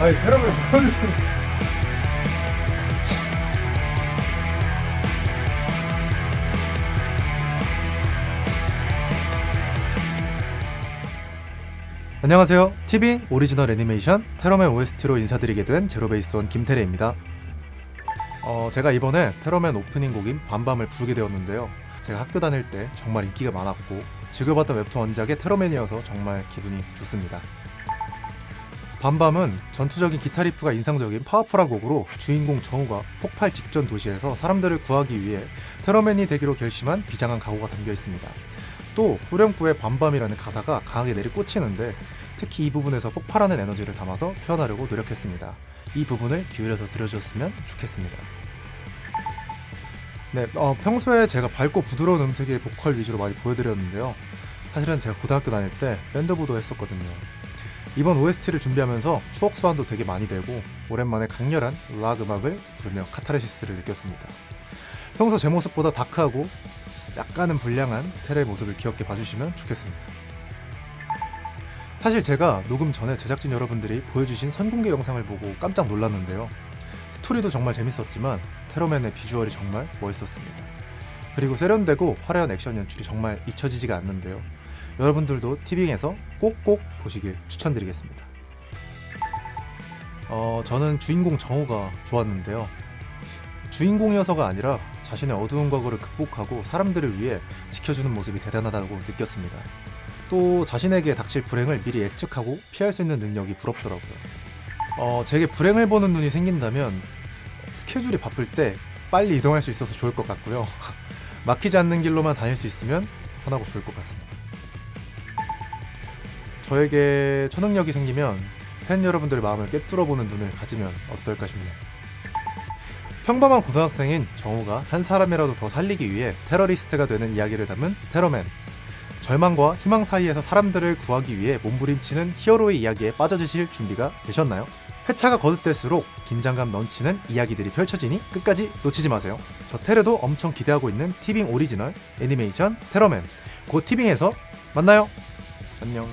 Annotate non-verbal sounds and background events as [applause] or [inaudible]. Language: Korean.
아니 테러맨 보여주세요. 안녕하세요. 티빙 오리지널 애니메이션 테러맨 OST로 인사드리게 된 제로베이스원 김태래입니다. 어, 제가 이번에 테러맨 오프닝 곡인 밤밤을 부르게 되었는데요. 제가 학교 다닐 때 정말 인기가 많았고 즐겨봤던 웹툰 원작의 테러맨이어서 정말 기분이 좋습니다. 밤밤은 전투적인 기타 리프가 인상적인 파워풀한 곡으로 주인공 정우가 폭발 직전 도시에서 사람들을 구하기 위해 테러맨이 되기로 결심한 비장한 각오가 담겨 있습니다. 또 후렴구의 밤밤이라는 가사가 강하게 내리꽂히는데 특히 이 부분에서 폭발하는 에너지를 담아서 표현하려고 노력했습니다. 이 부분을 기울여서 들어줬으면 좋겠습니다. 네, 어, 평소에 제가 밝고 부드러운 음색의 보컬 위주로 많이 보여드렸는데요. 사실은 제가 고등학교 다닐 때 밴드부도 했었거든요. 이번 OST를 준비하면서 추억 소환도 되게 많이 되고 오랜만에 강렬한 락 음악을 부르며 카타르시스를 느꼈습니다. 평소 제 모습보다 다크하고 약간은 불량한 테레의 모습을 귀엽게 봐주시면 좋겠습니다. 사실 제가 녹음 전에 제작진 여러분들이 보여주신 선공개 영상을 보고 깜짝 놀랐는데요. 스토리도 정말 재밌었지만 테러맨의 비주얼이 정말 멋있었습니다. 그리고 세련되고 화려한 액션 연출이 정말 잊혀지지가 않는데요. 여러분들도 티빙에서 꼭꼭 보시길 추천드리겠습니다. 어, 저는 주인공 정우가 좋았는데요. 주인공이어서가 아니라 자신의 어두운 과거를 극복하고 사람들을 위해 지켜주는 모습이 대단하다고 느꼈습니다. 또 자신에게 닥칠 불행을 미리 예측하고 피할 수 있는 능력이 부럽더라고요. 어, 제게 불행을 보는 눈이 생긴다면 스케줄이 바쁠 때 빨리 이동할 수 있어서 좋을 것 같고요. [laughs] 막히지 않는 길로만 다닐 수 있으면 편하고 좋을 것 같습니다. 저에게 초능력이 생기면 팬 여러분들의 마음을 꿰뚫어보는 눈을 가지면 어떨까 싶네요. 평범한 고등학생인 정우가 한 사람이라도 더 살리기 위해 테러리스트가 되는 이야기를 담은 테러맨. 절망과 희망 사이에서 사람들을 구하기 위해 몸부림치는 히어로의 이야기에 빠져드실 준비가 되셨나요? 회차가 거듭될수록 긴장감 넘치는 이야기들이 펼쳐지니 끝까지 놓치지 마세요. 저 테레도 엄청 기대하고 있는 티빙 오리지널 애니메이션 테러맨. 곧 티빙에서 만나요. 안녕.